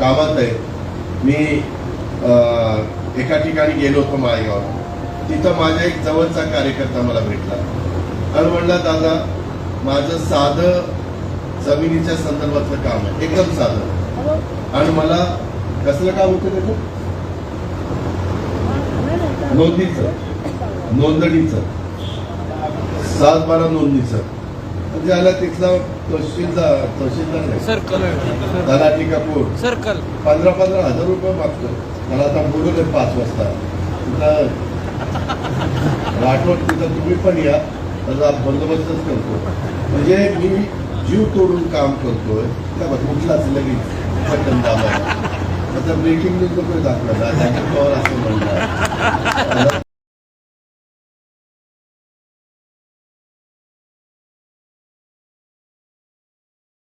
कामात आहे. मी एका ठिकाणी गेलो होतो माळेगावला तिथं माझा एक जवळचा कार्यकर्ता मला भेटला. आणि म्हणला दादा माझं साधं जमिनीच्या संदर्भातलं काम आहे. एकदम साधं. आणि मला कसलं काम होतं त्याचं? नोंदीचं नोंदणीचं. सात बारा नोंदणीचं. म्हणजे आला तिथला तहसीलदार तहसीलदार नाही सर्कल तलाठी कपूर. सर्कल पंधरा पंधरा हजार रुपये मागतो. मला आता बोलवलं पाच वाजता. तिथं राठोड तिथं तुम्ही पण या. त्याचा बंदोबस्तच करतो. म्हणजे मी जीव तोडून काम करतोय. त्या कुठलाच लगेच. बटन दाबायला. आता ब्रेकिंग न्यूज नको दाखवायला. पवार असं म्हणणार.